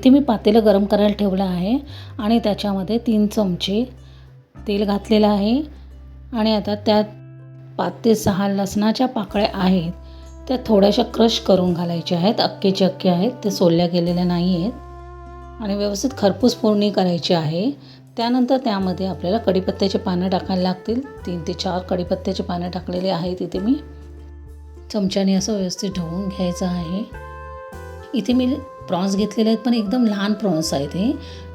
इथे मी पातेलं गरम करायला ठेवलं आहे आणि त्याच्यामध्ये तीन चमचे तेल घातलेलं आहे. आणि आता त्यात पाच ते सहा लसणाच्या पाकळ्या आहेत. त्या थोड्याशा क्रश करून घालायच्या आहेत. अक्केचे अक्के आहेत. ते सोलल्या गेलेल्या नाही आहेत. आणि व्यवस्थित खरपूस फोडणी करायची आहे. त्यानंतर त्यामध्ये आपल्याला कढीपत्त्याचे पानं टाकायला लागतील. तीन ते चार कढीपत्त्याचे पानं टाकलेले आहेत. इथे मी चमच्याने असं व्यवस्थित ढवून घ्यायचं आहे. इथे मी प्रॉन्स घेतलेले आहेत पण एकदम लहान प्रॉन्स आहेत हे.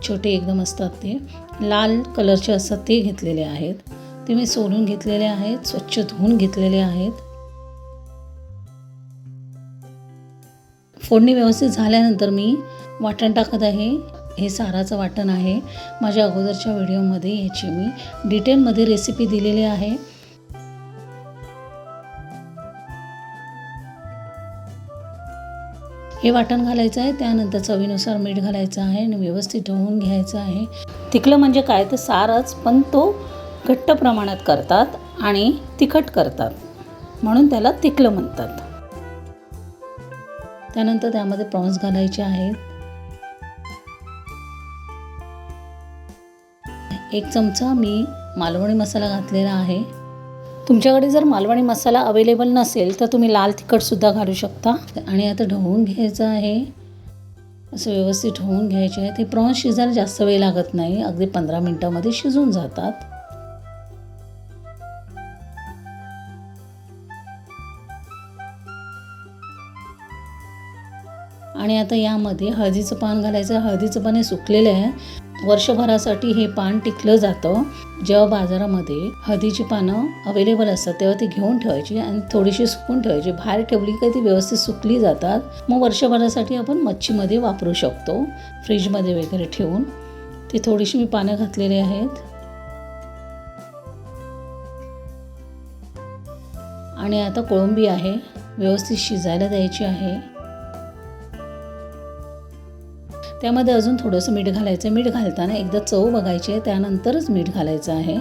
छोटे एकदम असतात ते. लाल कलरचे असतात ते घेतलेले आहेत. ते मी सोलून घेतलेले आहेत स्वच्छ धुवून घेतलेले आहेत. फोडणी व्यवस्थित झाल्यानंतर मी वाटण टाकत आहे. हे साराचं वाटण आहे. माझ्या अगोदरच्या व्हिडिओमध्ये याची मी डिटेलमध्ये रेसिपी दिलेली आहे. हे वाटण घालायचं आहे त्यानंतर चवीनुसार मीठ घालायचं आहे आणि व्यवस्थित ठेवून घ्यायचं आहे. तिखलं म्हणजे काय? तर सारच पण तो घट्ट प्रमाणात करतात आणि तिखट करतात. म्हणून त्याला तिखलं म्हणतात. त्यानंतर त्यामध्ये प्रॉन्स घालायचे आहेत. एक चमचा मी मालवणी मसाला घातलेला आहे. तुमच्याकडे जर मालवणी मसाला अवेलेबल नसेल तर तुम्ही लाल तिखटसुद्धा घालू शकता. आणि आता ढवळून घ्यायचं आहे. असं व्यवस्थित ढवळून घ्यायचे आहे. ते प्रॉन्स शिजायला जास्त वेळ लागत नाही. अगदी पंधरा मिनटामध्ये शिजून जातात. आणि आता यामध्ये हळदीचं पान घालायचं. हळदीचं पान हे सुकलेलं आहे. वर्षभरासाठी हे पान टिकलं जातं. जेव्हा बाजारामध्ये हळदीची पानं अवेलेबल असतात तेव्हा ती घेऊन ठेवायची आणि थोडीशी सुकून ठेवायची. बाहेर ठेवली का ती व्यवस्थित सुकली जातात. मग वर्षभरासाठी आपण मच्छीमध्ये वापरू शकतो. फ्रीजमध्ये वगैरे ठेवून. ती थोडीशी मी पानं घातलेली आहेत. आणि आता कोळंबी आहे. व्यवस्थित शिजायला द्यायची आहे. त्यामध्ये अजून थोडंसं मीठ घालायचं मीठ घालताना एकदा चव बघायची आहे. त्यानंतरच मीठ घालायचं आहे.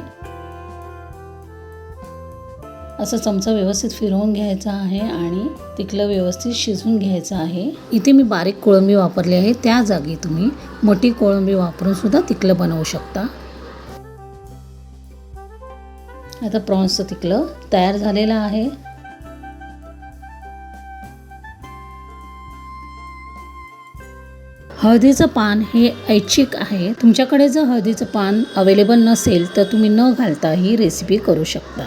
असं चमचा व्यवस्थित फिरवून घ्यायचा आहे आणि तिकलं व्यवस्थित शिजवून घ्यायचं आहे. इथे मी बारीक कोळंबी वापरली आहे. त्या जागी तुम्ही मोठी कोळंबी वापरून सुद्धा तिकलं बनवू शकता. आता प्रॉन्सचं तिकलं तयार झालेलं आहे. हळदीचं पान हे ऐच्छिक आहे. तुमच्याकडे जर हळदीचं पान अवेलेबल नसेल तर तुम्ही न घालता ही रेसिपी करू शकता.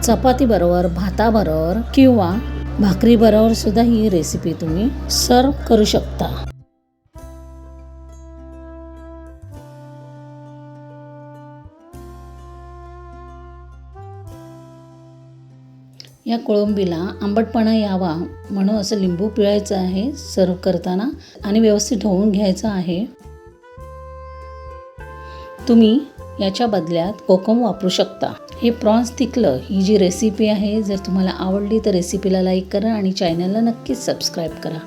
चपातीबरोबर भाताबरोबर किंवा भाकरीबरोबर सुद्धा ही रेसिपी तुम्ही सर्व करू शकता. या कोळंबीला आंबटपणा यावा म्हणून असं लिंबू पिळायचं आहे सर्व करताना आणि व्यवस्थित ढवळून घ्यायचं आहे. तुम्ही याच्या बदल्यात कोकम वापरू शकता. हे प्रॉन्स तिकलं ही जी रेसिपी आहे जर तुम्हाला आवडली तर रेसिपीला लाईक करा आणि चॅनलला नक्कीच सबस्क्राईब करा.